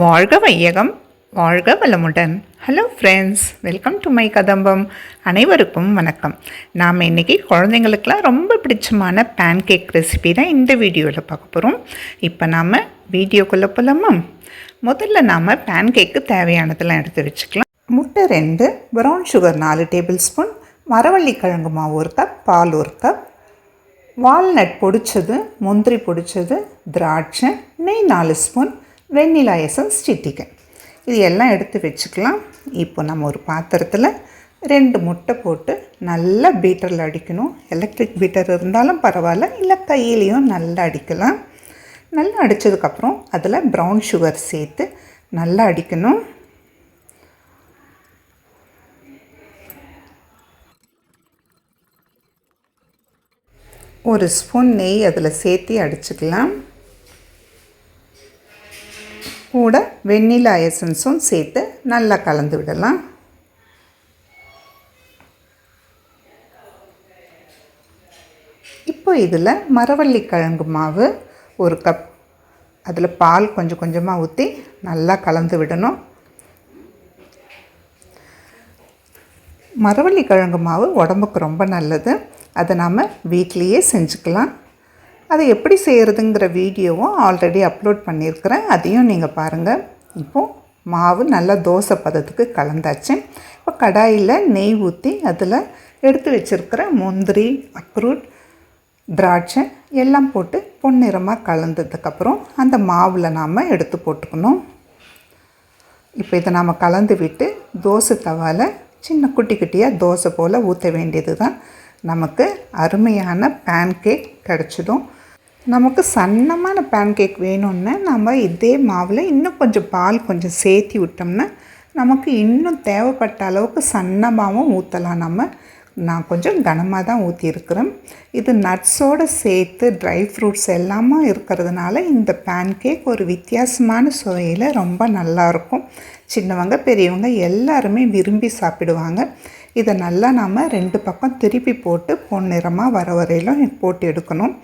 வாழ்க வையகம் வாழ்க வளமுடன். Hello friends welcome to my Kadambam. அனைவருக்கும் வணக்கம். நாம் இன்றைக்கி குழந்தைங்களுக்கெலாம் ரொம்ப பிடிச்சமான பேன் கேக் ரெசிபி தான் இந்த வீடியோவில் பார்க்க போகிறோம் இப்போ நாம் வீடியோக்குள்ளே போகலாமா முதல்ல நாம் பேன் கேக்கு தேவையானதெல்லாம் எடுத்து வச்சுக்கலாம். முட்டை ரெண்டு ப்ரௌன் சுகர் நாலு டேபிள் ஸ்பூன் மரவள்ளி கிழங்கு மாவு ஒரு கப் பால் ஒரு கப் வால்நட் பொடிச்சது முந்திரி பொடிச்சது திராட்சை நெய் நாலு ஸ்பூன் வெண்ணிலா எசன்ஸ் சிட்டிக்கன் இது எல்லாம் எடுத்து வச்சுக்கலாம். இப்போ நம்ம ஒரு பாத்திரத்தில் ரெண்டு முட்டை போட்டு நல்லா பீட்டரில் அடிக்கணும். எலக்ட்ரிக் பீட்டர் இருந்தாலும் பரவாயில்ல இல்லை கையிலையும் நல்லா அடிக்கலாம். நல்லா அடித்ததுக்கப்புறம் அதில் ப்ரௌன் சுகர் சேர்த்து நல்லா அடிக்கணும். ஒரு ஸ்பூன் நெய் அதில் சேர்த்து அடிச்சுக்கலாம். கூட வெண்ணிலா எசன்ஸும் சேர்த்து நல்லா கலந்து விடலாம். இப்போ இதில் மரவள்ளி கிழங்கு மாவு ஒரு கப். அதில் பால் கொஞ்சம் கொஞ்சமாக ஊற்றி நல்லா கலந்து விடணும். மரவள்ளி கிழங்கு மாவு உடம்புக்கு ரொம்ப நல்லது. அதை நாம் வீட்லேயே செஞ்சுக்கலாம். அதை எப்படி செய்கிறதுங்கிற வீடியோவும் ஆல்ரெடி அப்லோட் பண்ணியிருக்கிறேன். அதையும் நீங்கள் பாருங்கள் இப்போது மாவு நல்லா தோசை பதத்துக்கு கலந்தாச்சு. இப்போ கடாயில் நெய் ஊற்றி அதில் எடுத்து வச்சுருக்கிற முந்திரி அக்ரூட் திராட்சை எல்லாம் போட்டு பொன்னிறமாக கலந்ததுக்கப்புறம் அந்த மாவில் நாம் எடுத்து போட்டுக்கணும். இப்போ இதை நாம் கலந்து விட்டு தோசை தவாவில் சின்ன குட்டி குட்டியாக தோசை போல் ஊற்ற வேண்டியது தான் நமக்கு அருமையான பேன் கேக் கிடச்சிடும். நமக்கு சன்னமான பேன் கேக் வேணும்னா நம்ம இதே மாவில் இன்னும் கொஞ்சம் பால் கொஞ்சம் சேர்த்தி விட்டோம்னா நமக்கு இன்னும் தேவைப்பட்ட அளவுக்கு சன்னமாகவும் ஊற்றலாம் நம்ம. நான் கொஞ்சம் கனமாக தான் ஊற்றிருக்கிறேன் இது நட்ஸோடு சேர்த்து ட்ரை ஃப்ரூட்ஸ் எல்லாமே இருக்கிறதுனால இந்த பேன் கேக் ஒரு வித்தியாசமான சுவையில் ரொம்ப நல்லாயிருக்கும் சின்னவங்க பெரியவங்க எல்லாருமே விரும்பி சாப்பிடுவாங்க. இதை நல்லா நாம் ரெண்டு பக்கம் திருப்பி போட்டு பொன்னிறமாக வர வரையிலும் போட்டு எடுக்கணும்.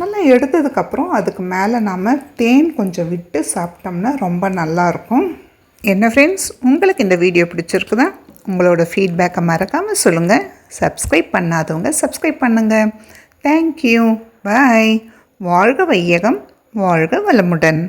நல்லா எடுத்ததுக்கப்புறம் அதுக்கு மேலே நாம் தேன் கொஞ்சம் விட்டு சாப்பிட்டோம்னா ரொம்ப நல்லாயிருக்கும். என்ன ஃப்ரெண்ட்ஸ் உங்களுக்கு இந்த வீடியோ பிடிச்சிருக்குதா? உங்களோட ஃபீட்பேக்கை மறக்காமல் சொல்லுங்கள் சப்ஸ்கிரைப் பண்ணாதவங்க சப்ஸ்கிரைப் பண்ணுங்கள் தேங்க்யூ பாய் வாழ்க வையகம் வாழ்க வளமுடன்.